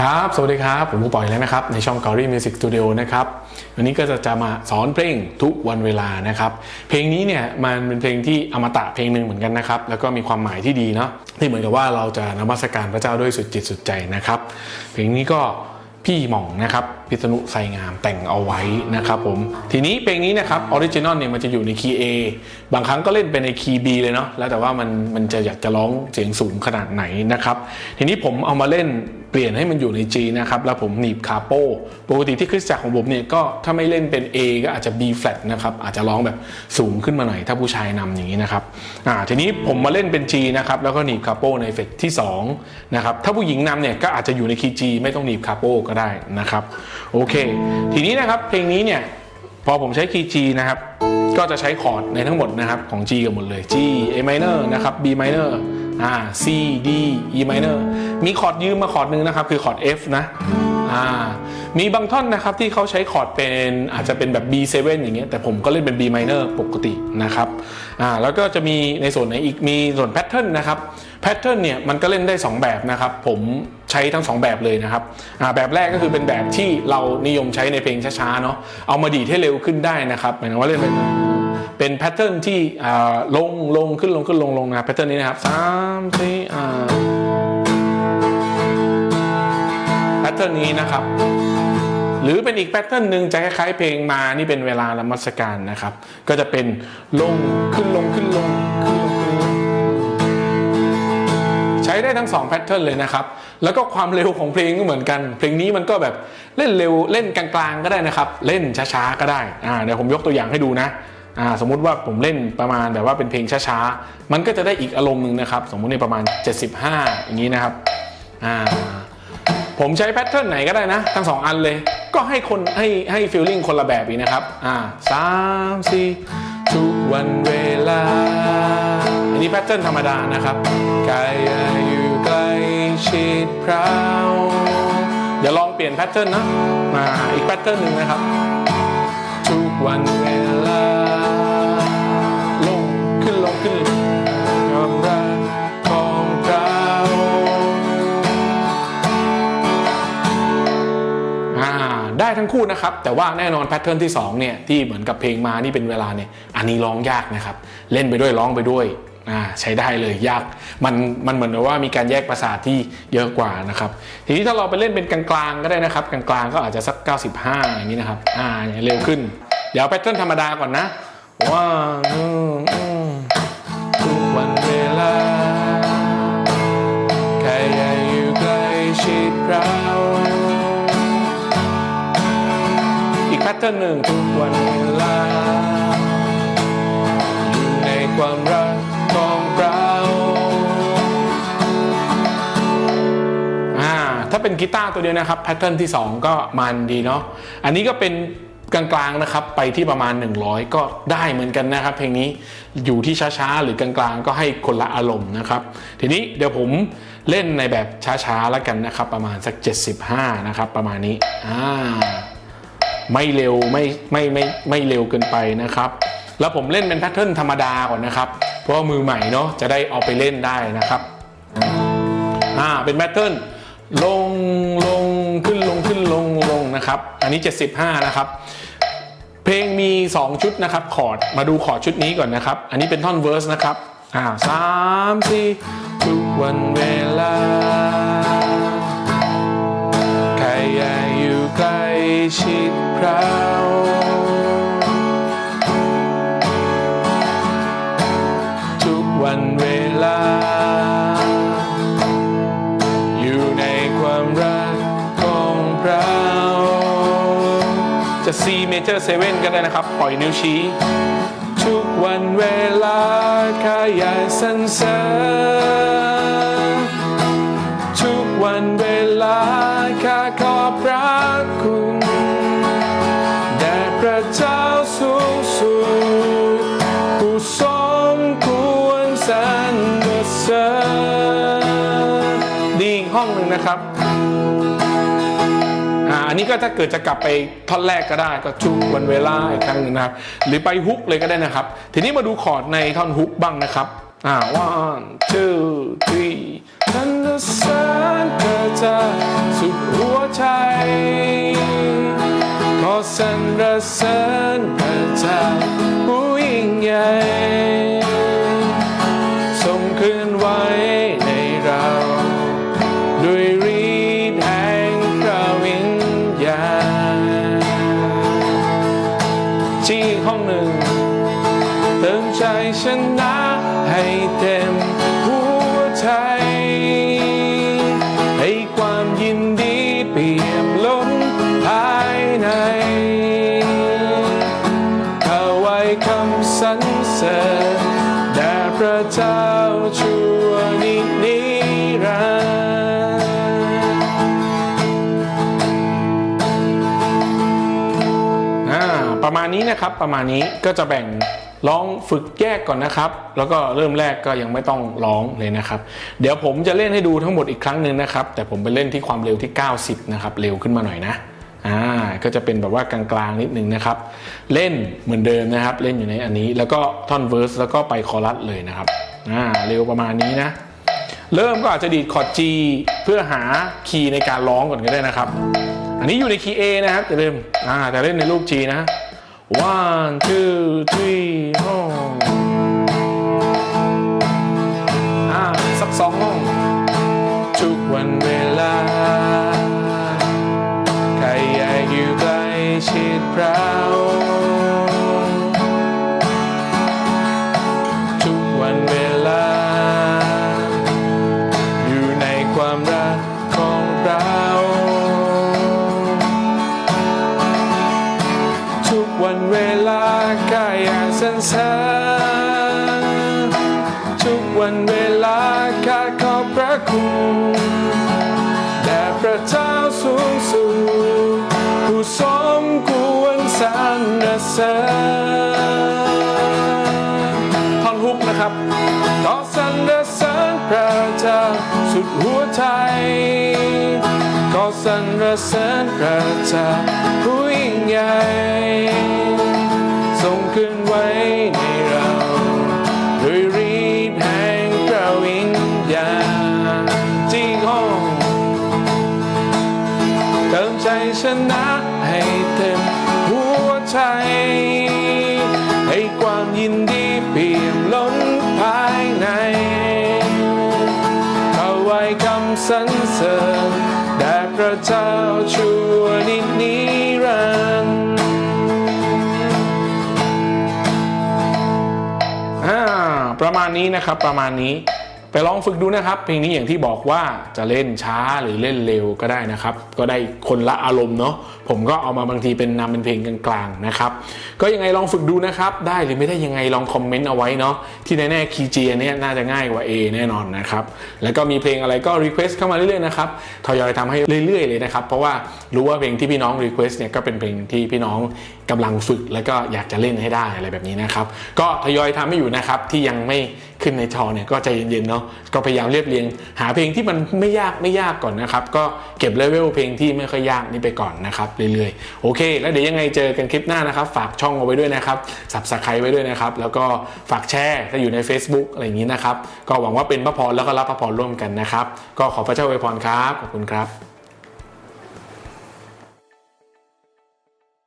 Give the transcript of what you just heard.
ครับ สวัสดีครับ ผมผู้ปล่อยแล้วนะครับ ในช่อง g a r y Music Studio นะครับ วันนี้ก็จะจะมาสอนเพลงทุกวันเวลานะครับ เพลงนี้เนี่ยมันเป็นเพลงที่อมตะเพลงหนึ่งเหมือนกันนะครับ แล้วก็มีความหมายที่ดีเนาะ ที่เหมือนกับว่าเราจะนมัสการพระเจ้าด้วยสุดจิตสุดใจนะครับ เพลงนี้ก็พี่หม่องนะครับพิษณุไซงามแต่งเอาไว้นะครับผม ทีนี้เพลงนี้นะครับออริจินอลเนี่ยมันจะอยู่ในคีย์ A บางครั้งก็เล่นเป็นในคีย์ B เลยเนาะแล้วแต่ว่ามันมันจะอยากจะร้องเสียงสูงขนาดไหนนะครับ ทีนี้ผมเอามาเล่น เปลี่ยนให้มันอยู่ใน G นะครับ แล้วผมหนีบคาโปปกติที่คริสตจักรของผมเนี่ยก็ถ้าไม่เล่นเป็น A ก็อาจจะ B flat นะครับอาจจะร้องแบบสูงขึ้นมาหน่อย ถ้าผู้ชายนำอย่างนี้นะครับอ่าทีนี้ผมมาเล่นเป็น G นะครับแล้วก็หนีบคาโปในเฟสที่2นะครับถ้าผู้หญิงนำเนี่ยก็อาจจะอยู่ในคีย์ G ไม่ต้องหนีบคาโปก็ได้นะครับโอเค ทีนี้นะครับเพลงนี้เนี่ยพอผมใช้คีย์ G นะครับก็จะใช้คอร์ดในทั้งหมดนะครับของ G กันหมดเลย G A minor นะครับ B minor อ่า C D E minor มีคอร์ดยืมมาคอร์ดหนึงนะครับ คือคอร์ด F นะอ่ามีบางท่อนนะครับที่เขาใช้คอร์ดเป็นอาจจะเป็นแบบ B7 อย่างเงี้ยแต่ผมก็เล่นเป็น B minor ปกตินะครับอ่าแล้วก็จะมีในส่วนไหนอีกมีส่วนแพทเทิร์นนะครับแพทเทิร์นเนี่ยมันก็เล่นได้ 2 แบบนะครับผมใช้ทั้ง 2 แบบเลยนะครับอ่าแบบแรกก็คือเป็นแบบที่เรานิยมใช้ในเพลงช้าๆเนาะเอามาดีดให้เร็วขึ้นได้นะครับหมายถึงว่าเล่นเป็น เป็นแพทเทิร์นที่ลงลงขึ้นลงขึ้นลงลงนะแพทเทิร์นนี้นะครับสามสี่อ่าแพทเทิร์นนี้นะครับ หรือเป็นอีกแพทเทิร์นหนึ่งจะคล้ายๆเพลงมานี่เป็นเวลาละมัสการนะครับ ก็จะเป็นลงขึ้นลงขึ้นลงขึ้นลงขึ้นลงใช้ได้ทั้ง2แพทเทิร์นเลยนะครับ แล้วก็ความเร็วของเพลงก็เหมือนกัน เพลงนี้มันก็แบบเล่นเร็วเล่นกลางๆก็ได้นะครับ เล่นช้าๆก็ได้อ่าเดี๋ยวผมยกตัวอย่างให้ดูนะ สมมุติว่าผมเล่นประมาณแบบว่าเป็นเพลงช้าๆ มันก็จะได้อีกอารมณ์หนึ่งนะครับ สมมุติในประมาณ 75 อย่างนี้นะครับผมใช้แพทเทิร์นไหนก็ได้นะ ทั้งสองอันเลย ก็ให้คนให้ให้ฟีลลิ่งคนละแบบอีกนะครับอ่าสามสี่ทุกวันเวลา อันนี้แพทเทิร์นธรรมดานะครับกายอยู่ใกล้ชิดพราวเดี๋ยวลองเปลี่ยนแพทเทิร์นนะมาอีกแพทเทิร์นหนึ่งนะครับ ทุกวันเวลา ทั้งคู่นะครับ แต่ว่าแน่นอนแพทเทิร์นที่2เนี่ยที่เหมือนกับเพลงมานี่เป็นเวลาเนี่ยอันนี้ร้องยากนะครับ เล่นไปด้วยร้องไปด้วยอ่าใช้ได้เลยยากมันมันเหมือนกับว่ามีการแยกประสาทที่เยอะกว่านะครับ ทีนี้ถ้าเราไปเล่นเป็นกลางๆก็ได้นะครับ กลางๆก็อาจจะสัก 95 อย่างนี้นะครับอ่าเร็วขึ้น เดี๋ยวแพทเทิร์นธรรมดาก่อนนะว่า ทเทิร์นหนึ่งทุกวันเวลาอยู่ในความรักของเราอ่าถ้าเป็นกีตาร์ตัวเดียวนะครับแพทเทิร์นที่ 2 ก็มันดีเนาะอันนี้ก็เป็นกลางๆนะครับไปที่ประมาณ 100 ก็ได้เหมือนกันนะครับ เพลงนี้อยู่ที่ช้าๆ หรือกลางๆ ก็ให้คนละอารมณ์นะครับ ทีนี้เดี๋ยวผมเล่นในแบบช้าๆแล้วกันนะครับ ประมาณสัก 75 นะครับ ประมาณนี้อ่า ไม่เร็วไม่ไม่ไม่ไม่เร็วเกินไปนะครับ แล้วผมเล่นเป็นแพทเทิร์นธรรมดาก่อนนะครับ เพราะมือใหม่เนาะจะได้เอาไปเล่นได้นะครับอ่าเป็นแพทเทิร์นลงลงขึ้นลงขึ้นลงลงนะครับ อันนี้ 75 นะครับ เพลงมี 2 ชุดนะครับคอร์ดมาดูคอร์ดชุดนี้ก่อนนะครับ อันนี้เป็นท่อนเวอร์สนะครับอ่าสามสี่ทุกวันเวลาแค่อยากอยู่ใกล้ชิด เราทุกวันเวลา อยู่ในความรักของเราจะ C major 7ก็ได้นะครับ ปล่อยนิ้วชี้ ทุกวันเวลาแค่อยากสรรเสริญ องหนึ่งนะครับอันนี้ก็ถ้าเกิดจะกลับไปท่อนแรกก็ได้ก็ชุกวันเวลาอีกครั้งหนึ่งนะครับหรือไปฮุกเลยก็ได้นะครับ ทีนี้มาดูคอร์ดในท่อนฮุกบ้างนะครับอ่า one two three ฉันจะสานเธอจะสุดหัวใจขอสรรเสริญ ชนะให้เต็มหัวใจ ให้ความยินดีเปี่ยมล้นภายในข้าไว้คำสรรเสริญแด่พระเจ้าชั่วนินิรันดร์อ่าประมาณนี้นะครับประมาณนี้ก็จะแบ่ง ร้องฝึกแยกก่อนนะครับ แล้วก็เริ่มแรกก็ยังไม่ต้องร้องเลยนะครับ เดี๋ยวผมจะเล่นให้ดูทั้งหมดอีกครั้งหนึ่งนะครับ แต่ผมไปเล่นที่ความเร็วที่ 90 นะครับ เร็วขึ้นมาหน่อยนะอ่าก็จะเป็นแบบว่ากลางๆนิดนึงนะครับ เล่นเหมือนเดิมนะครับ เล่นอยู่ในอันนี้แล้วก็ท่อนเวิร์สแล้วก็ไปคอรัสเลยนะครับอ่าเร็วประมาณนี้นะ เริ่มก็อาจจะดีดคอร์ด G เพื่อหาคีย์ในการร้องก่อนก็ได้นะครับ อันนี้อยู่ในคีย์ A นะครับจะเริ่มอ่าแต่เล่นในรูป G นะ one two three home. อ่าสักสองห้องทุกวันเวลา ใครอยากอยู่ใกล้ชิดพระ วันเวลาข้าขอบพระคุณแด่พระเจ้าสูงสุดผู้สมควรสรรเสริญท่อนฮุกนะครับก็สรรเสริญพระเจ้าสุดหัวใจก็สรรเสริญพระเจ้าผู้ยิ่งใหญ่ทรงขึ้นไว้ใน ชนะให้เต็มหัวใจ ให้ความยินดีเปี่ยมล้นภายในเอาไว้คำสรรเสริญแด่พระเจ้าชั่วนินิรันดร์ประมาณนี้นะครับประมาณนี้ ไปลองฝึกดูนะครับ เพลงนี้อย่างที่บอกว่าจะเล่นช้าหรือเล่นเร็วก็ได้นะครับ ก็ได้คนละอารมณ์เนาะผมก็เอามาบางทีเป็นนำเป็นเพลงกลางๆนะครับก็ยังไงลองฝึกดูนะครับ ได้หรือไม่ได้ยังไงลองคอมเมนต์เอาไว้เนาะที่แน่ๆคีย์เจีเนี่ยน่าจะง่ายกว่า A แน่นอนนะครับแล้วก็มีเพลงอะไรก็รีเควสต์เข้ามาเรื่อยๆนะครับทยอยทำให้เรื่อยๆเลยนะครับ เพราะว่ารู้ว่าเพลงที่พี่น้องรีเควสต์เนี่ยก็เป็นเพลงที่พี่น้อง กำลังฝึกแล้วก็อยากจะเล่นให้ได้อะไรแบบนี้นะครับ ก็ทยอยทำให้อยู่นะครับที่ยังไม่ขึ้นในจอเนี่ยก็ใจเย็นๆเนาะก็พยายามเรียบเรียง หาเพลงที่มันไม่ยากไม่ยากก่อนนะครับ ก็เก็บเลเวลเพลงที่ไม่ค่อยยากนี่ไปก่อนนะครับเรื่อยๆโอเค แล้วเดี๋ยวยังไงเจอกันคลิปหน้านะครับ ฝากช่องเอาไว้ด้วยนะครับสับสไครไว้ด้วยนะครับ แล้วก็ฝากแชร์ถ้าอยู่ใน Facebook อะไรอย่างนี้นะครับ ก็หวังว่าเป็นพระพรแล้วก็รับพระพรร่วมกันนะครับ ก็ขอพระเจ้าอวยพรครับขอบคุณครับ